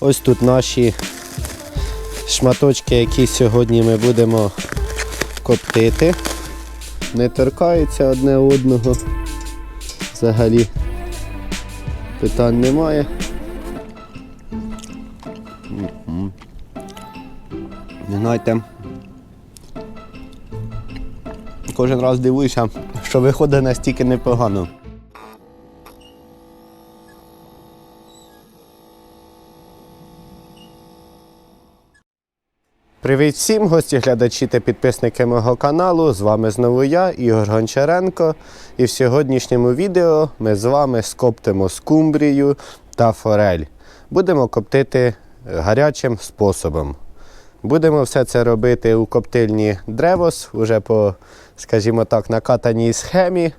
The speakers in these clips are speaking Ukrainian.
Ось тут наші шматочки, які сьогодні ми будемо коптити. Не торкаються одне одного. Взагалі питань немає. Знаєте, кожен раз дивуюся, що виходить настільки непогано. Привіт всім, гості, глядачі та підписники мого каналу. З вами знову я, Ігор Гончаренко. І в сьогоднішньому відео ми з вами скоптимо скумбрію та форель. Будемо коптити гарячим способом. Будемо все це робити у коптильні Древос, уже по, скажімо так, накатаній схемі.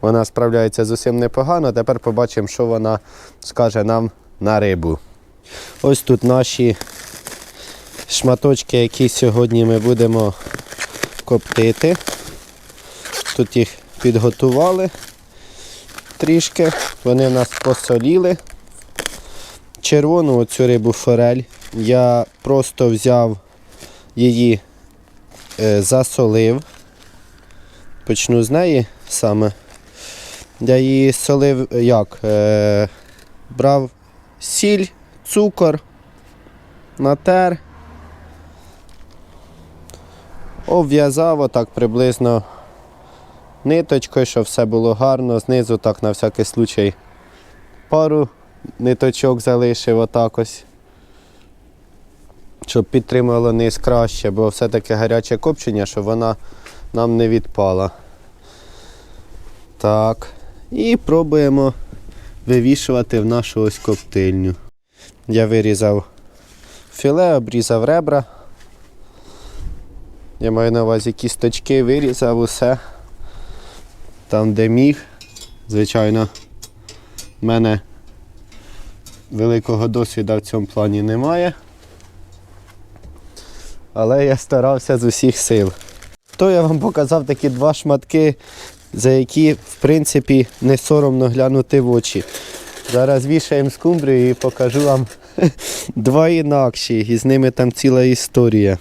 Вона справляється з усім непогано. Тепер побачимо, що вона скаже нам на рибу. Ось тут наші шматочки, які сьогодні ми будемо коптити. Тут їх підготували трішки, вони нас посоліли. Червону оцю рибу форель. Я просто взяв її, е, засолив. Почну з неї саме. Я її солив як? Е, брав сіль, цукор, натер. Обв'язав отак приблизно ниточкою, щоб все було гарно. Знизу так на всякий случай пару ниточок залишив отак ось. Щоб підтримало низ краще, бо все-таки гаряче копчення, щоб вона нам не відпала. Так. І пробуємо вивішувати в нашу ось коптильню. Я вирізав філе, обрізав ребра. Я маю на увазі кісточки, вирізав усе. Там, де міг. Звичайно, в мене великого досвіду в цьому плані немає. Але я старався з усіх сил. То я вам показав такі два шматки, за які, в принципі, не соромно глянути в очі. Зараз вішаємо скумбрію і покажу вам два інакші, і з ними там ціла історія.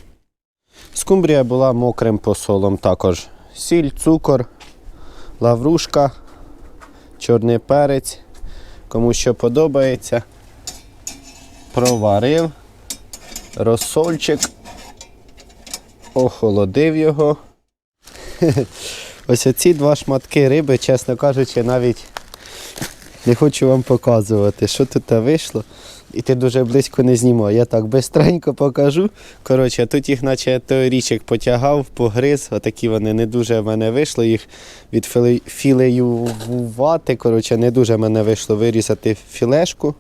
Скумбрія була мокрим посолом також. Сіль, цукор, лаврушка, чорний перець. Кому що подобається. Проварив, розсольчик, охолодив його. Ось оці два шматки риби, чесно кажучи, навіть не хочу вам показувати, що тут вийшло. І ти дуже близько не знімав. Я так бистренько покажу. Коротше, тут їх наче той потягав, погриз. Отакі вони не дуже в мене вийшло. Їх відфілеювати. Коротше, не дуже в мене вийшло вирізати філешку.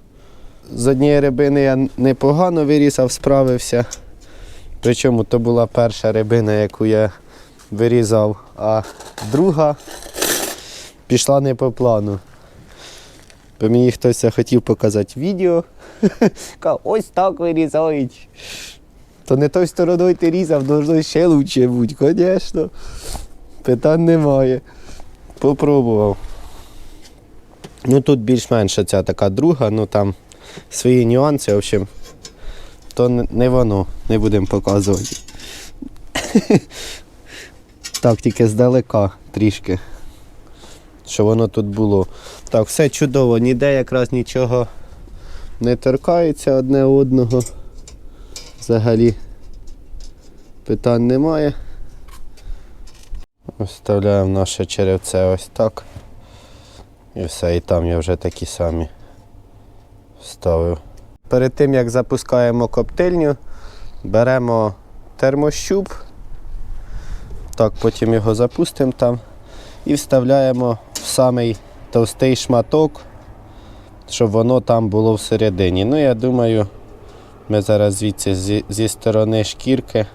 З однієї рибини я непогано вирізав, справився. Причому то була перша рибина, яку я вирізав, а друга пішла не по плану. Бо мені хтось хотів показати відео. Ось так вирізають. То не той стороною ти різав, должно ще краще бути, звісно. Питань немає. Попробував. Ну тут більш-менш ця така друга, ну там свої нюанси, в общем, то не- воно, не будемо показувати. Так, тільки здалека трішки. Що воно тут було. Так, все чудово, ніде якраз нічого не торкається одне одного. Взагалі питань немає. Вставляємо наше черевце ось так. І все, і там я вже такі самі вставив. Перед тим як запускаємо коптильню, беремо термощуп. Так, потім його запустимо там і вставляємо самий товстий шматок, щоб воно там було всередині. Ну, я думаю, ми зараз звідси зі, зі сторони шкірки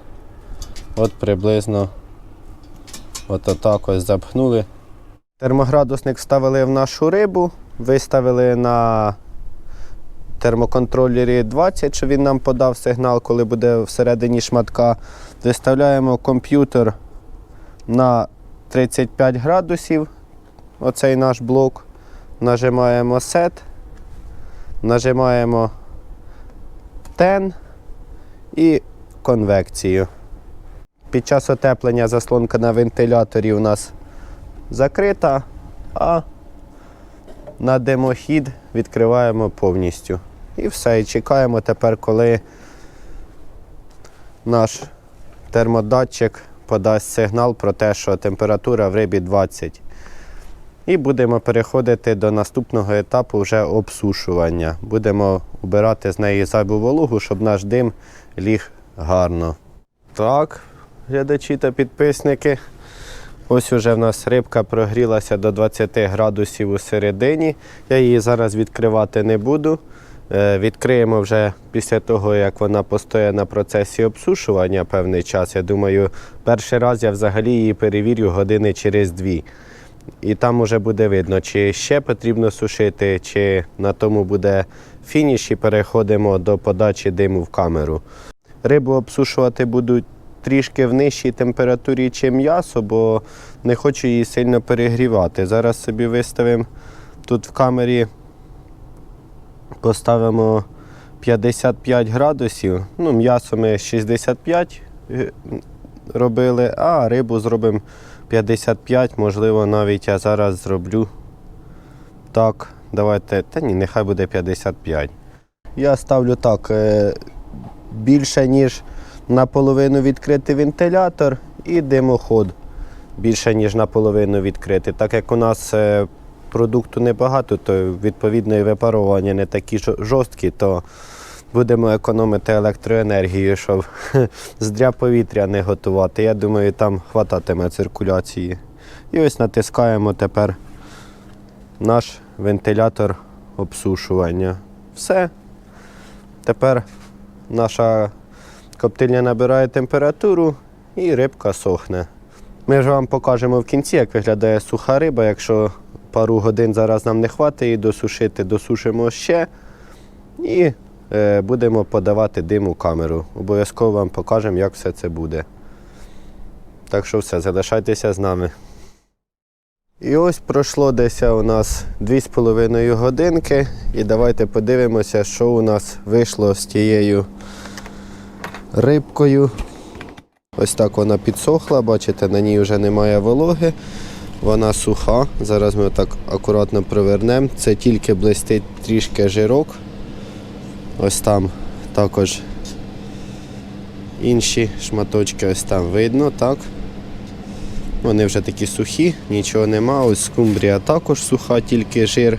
от приблизно от отак ось запхнули. Термоградусник вставили в нашу рибу, виставили на термоконтролері 20, щоб він нам подав сигнал, коли буде всередині шматка. Виставляємо комп'ютер на 35 градусів, оцей наш блок. Нажимаємо Set, нажимаємо стен і конвекцію. Під час отеплення заслонка на вентиляторі у нас закрита, а на димохід відкриваємо повністю. І все. І чекаємо тепер, коли наш термодатчик подасть сигнал про те, що температура в рибі 20. І будемо переходити до наступного етапу вже обсушування. Будемо убирати з неї зайву вологу, щоб наш дим ліг гарно. Так, глядачі та підписники. Ось уже в нас рибка прогрілася до 20 градусів у середині. Я її зараз відкривати не буду. Е, Відкриємо вже після того, як вона постоє на процесі обсушування певний час. Я думаю, перший раз я взагалі її перевірю години через дві. І там уже буде видно, чи ще потрібно сушити, чи на тому буде фініш, і переходимо до подачі диму в камеру. Рибу обсушувати буду трішки в нижчій температурі, чи м'ясо, бо не хочу її сильно перегрівати. Зараз собі виставимо тут в камері, поставимо 55 градусів. Ну, м'ясо ми 65 е, робили, а рибу зробимо 55, можливо, навіть я зараз зроблю. Так, давайте. Та ні, нехай буде 55. Я ставлю так. е, Більше, ніж наполовину відкритий вентилятор і димоход. Більше, ніж наполовину відкритий. Так як у нас е, продукту небагато, то відповідно і випарування не такі жорсткі, то будемо економити електроенергію, щоб здря повітря не готувати. Я думаю, там хвататиме циркуляції. І ось натискаємо тепер наш вентилятор обсушування. Все. Тепер наша коптильня набирає температуру і рибка сохне. Ми вже вам покажемо в кінці, як виглядає суха риба. Якщо пару годин зараз нам не хватить її досушити, досушимо ще. І будемо подавати дим у камеру. Обов'язково вам покажемо, як все це буде. Так що все, залишайтеся з нами. І ось пройшло десь у нас 2,5 годинки. І давайте подивимося, що у нас вийшло з тією рибкою. Ось так вона підсохла, бачите, на ній вже немає вологи. Вона суха. Зараз ми так акуратно провернемо. Це тільки блистить трішки жирок. Ось там також інші шматочки ось там видно, так. Вони вже такі сухі, нічого нема. Ось скумбрія також суха, тільки жир.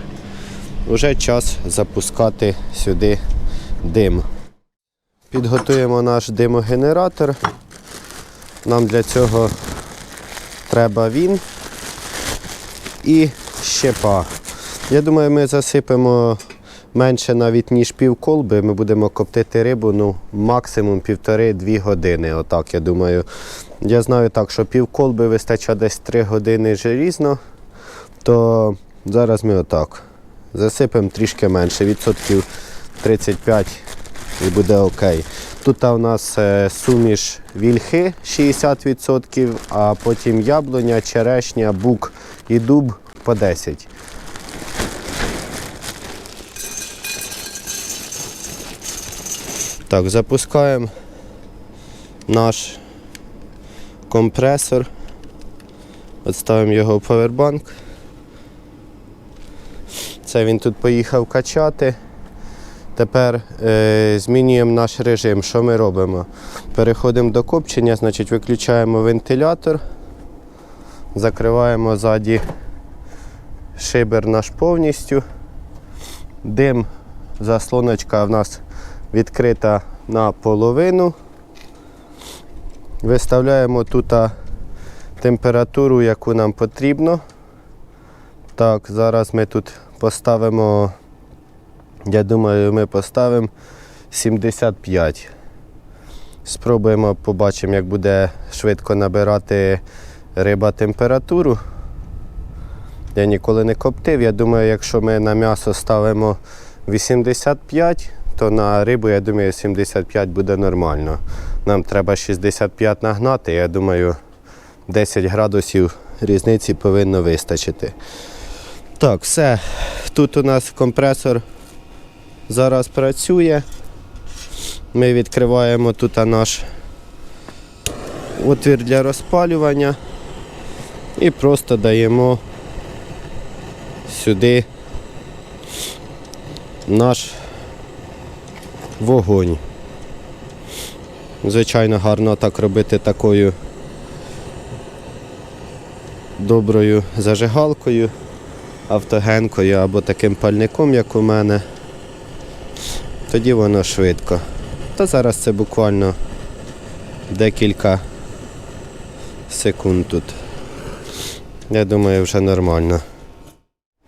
Уже час запускати сюди дим. Підготуємо наш димогенератор. Нам для цього треба він і щепа. Я думаю, ми засипемо менше навіть ніж пів колби. Ми будемо коптити рибу ну, максимум півтори-дві години. Отак, я думаю. Я знаю так, що пів колби вистачає десь 3 години желізно, то зараз ми отак засипемо трішки менше, відсотків 35 і буде окей. Тут у нас е, суміш вільхи 60%, а потім яблуня, черешня, бук і дуб по 10%. Так, запускаємо наш компресор. От ставимо його в повербанк. Це він тут поїхав качати. Тепер е, змінюємо наш режим. Що ми робимо? Переходимо до копчення, значить виключаємо вентилятор, закриваємо ззаді шибер наш повністю. Дим, заслоночка в нас відкрита наполовину. Виставляємо тут температуру, яку нам потрібно. Так, зараз ми тут поставимо, я думаю, ми поставимо 75. Спробуємо, побачимо, як буде швидко набирати риба температуру. Я ніколи не коптив. Я думаю, якщо ми на м'ясо ставимо 85, то на рибу, я думаю, 75 буде нормально. Нам треба 65 нагнати, я думаю, 10 градусів різниці повинно вистачити. Так, все. Тут у нас компресор зараз працює. Ми відкриваємо тут наш отвір для розпалювання і просто даємо сюди наш вогонь. Звичайно, гарно так робити такою доброю зажигалкою, автогенкою або таким пальником, як у мене. Тоді воно швидко. Та зараз це буквально декілька секунд тут. Я думаю, вже нормально.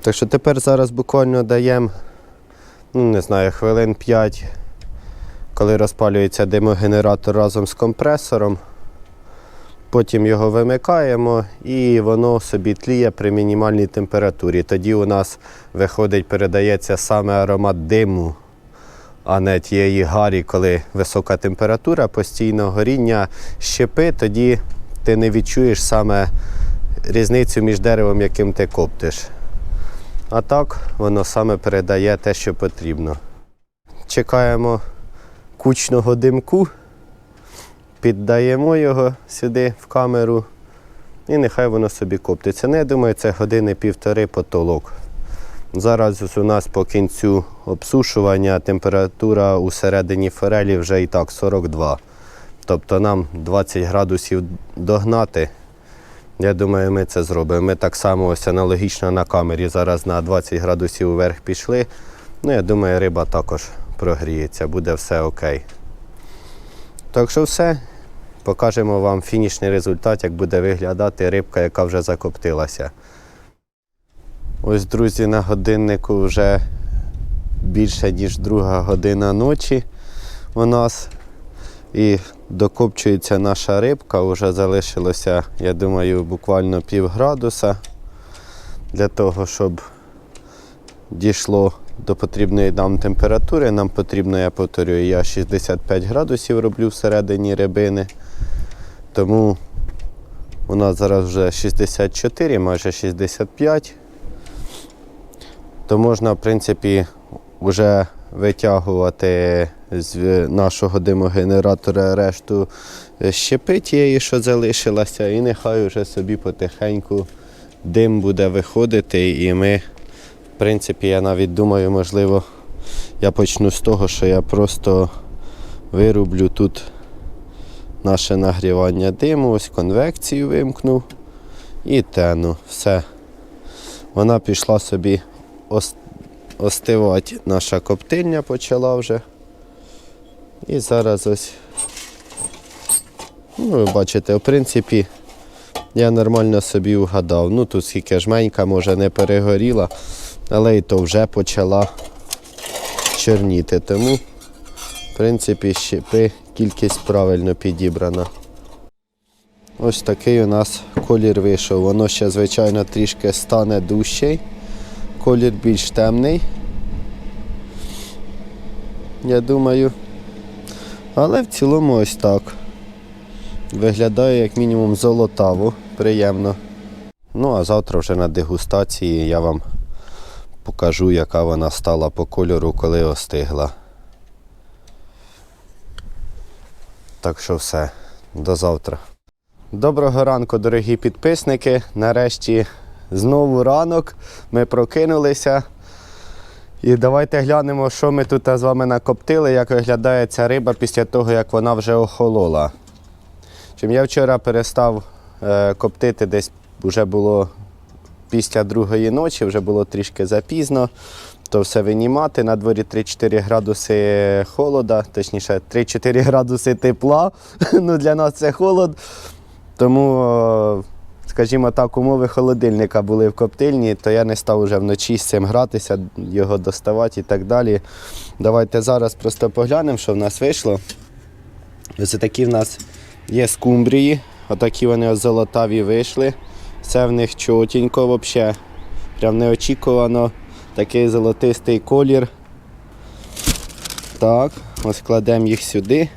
Так що тепер зараз буквально даємо, ну не знаю, хвилин 5, коли розпалюється димогенератор разом з компресором. Потім його вимикаємо і воно собі тліє при мінімальній температурі. Тоді у нас виходить, передається саме аромат диму, а не тієї гарі, коли висока температура, постійно горіння щепи, тоді ти не відчуєш саме різницю між деревом, яким ти коптиш. А так воно саме передає те, що потрібно. Чекаємо кучного димку, піддаємо його сюди в камеру і нехай воно собі коптиться. Ну, я думаю, це години півтори потолок. Зараз у нас по кінцю обсушування температура у середині форелі вже і так 42. Тобто нам 20 градусів догнати. Я думаю, ми це зробимо. Ми так само ось аналогічно на камері зараз на 20 градусів вверх пішли. Ну, я думаю, риба також прогріється, буде все окей. Так що все. Покажемо вам фінішний результат, як буде виглядати рибка, яка вже закоптилася. Ось, друзі, на годиннику вже більше, ніж друга година ночі у нас. І докопчується наша рибка, вже залишилося, я думаю, буквально пів градуса для того, щоб дійшло до потрібної нам температури. Нам потрібно, я повторюю, я 65 градусів роблю всередині рибини. Тому у нас зараз вже 64, майже 65. То можна, в принципі, вже витягувати з нашого димогенератора решту щепи тієї, що залишилася, і нехай вже собі потихеньку дим буде виходити. І ми, в принципі, я навіть думаю, можливо, я почну з того, що я просто вирублю тут наше нагрівання диму, ось конвекцію вимкнув і тену. Все. Вона пішла собі остивати. Наша коптильня почала вже. І зараз ось. Ну, ви бачите, в принципі, я нормально собі вгадав. Ну тут скільки жменька, може не перегоріла, але і то вже почала чорніти. Тому, в принципі, щепи кількість правильно підібрана. Ось такий у нас колір вийшов. Воно ще, звичайно, трішки стане дужчий. Колір більш темний. Я думаю. Але в цілому ось так. Виглядає як мінімум золотаво, приємно. Ну а завтра вже на дегустації я вам покажу, яка вона стала по кольору, коли остигла. Так що все, до завтра. Доброго ранку, дорогі підписники. Нарешті знову ранок. Ми прокинулися. І давайте глянемо, що ми тут з вами накоптили, як виглядає ця риба після того, як вона вже охолола. Чим я вчора перестав е, коптити, десь вже було після другої ночі, вже було трішки запізно. То все винімати. На дворі 3-4 градуси холода, точніше 3-4 градуси тепла. ну, Для нас це холод. Тому, скажімо так, умови холодильника були в коптильні, то я не став вже вночі з цим гратися, його доставати і так далі. Давайте зараз просто поглянемо, що в нас вийшло. Ось такі в нас є скумбрії, отакі вони золотаві вийшли. Все в них чотенько взагалі. Прям неочікувано. Такий золотистий колір. Так, ось кладемо їх сюди.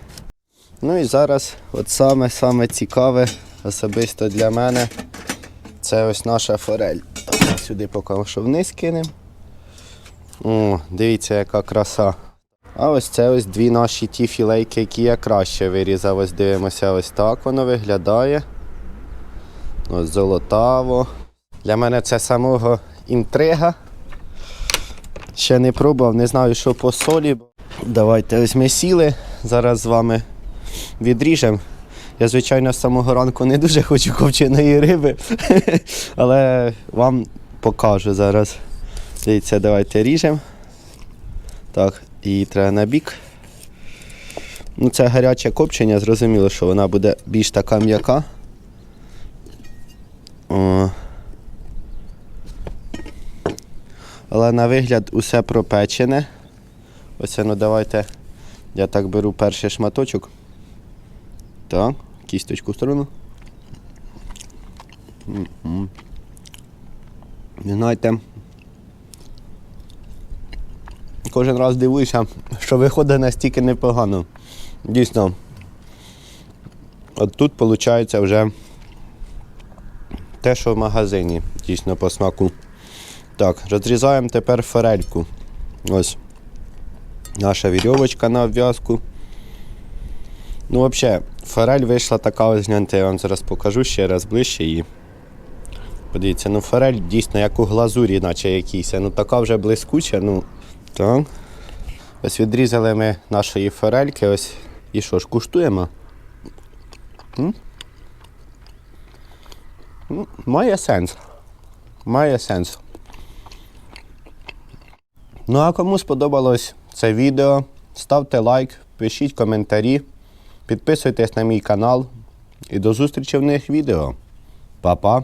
Ну і зараз от саме саме цікаве особисто для мене. Це ось наша форель. Сюди поки що вниз кинемо. О, дивіться, яка краса. А ось це ось дві наші ті філейки, які я краще вирізав. Ось дивимося, ось так воно виглядає. Ось золотаво. Для мене це самого інтрига. Ще не пробував, не знаю, що по солі. Давайте ось ми сіли. Зараз з вами відріжемо. Я, звичайно, з самого ранку не дуже хочу копченої риби, але вам покажу зараз. Дивіться, давайте ріжемо. Так, і треба на бік. Ну, це гаряче копчення, зрозуміло, що вона буде більш така м'яка. Але на вигляд усе пропечене. Ось ну давайте. Я так беру перший шматочок. Так, кісточку в сторону. Знаєте, кожен раз дивуюся, що виходить настільки непогано. Дійсно. От тут виходить вже те, що в магазині, дійсно по смаку. Так, розрізаємо тепер форельку. Ось наша вірьовочка на обв'язку. Ну, взагалі, форель вийшла така ось гляньте, я вам зараз покажу ще раз ближче її. Подивіться, ну форель дійсно як у глазурі, наче якійсь. Ну така вже блискуча, ну. Так. Ось відрізали ми нашої форельки, ось. І що ж, куштуємо? М? Має сенс. Має сенс. Ну а кому сподобалось це відео, ставте лайк, пишіть коментарі, підписуйтесь на мій канал і до зустрічі в них відео. Па-па!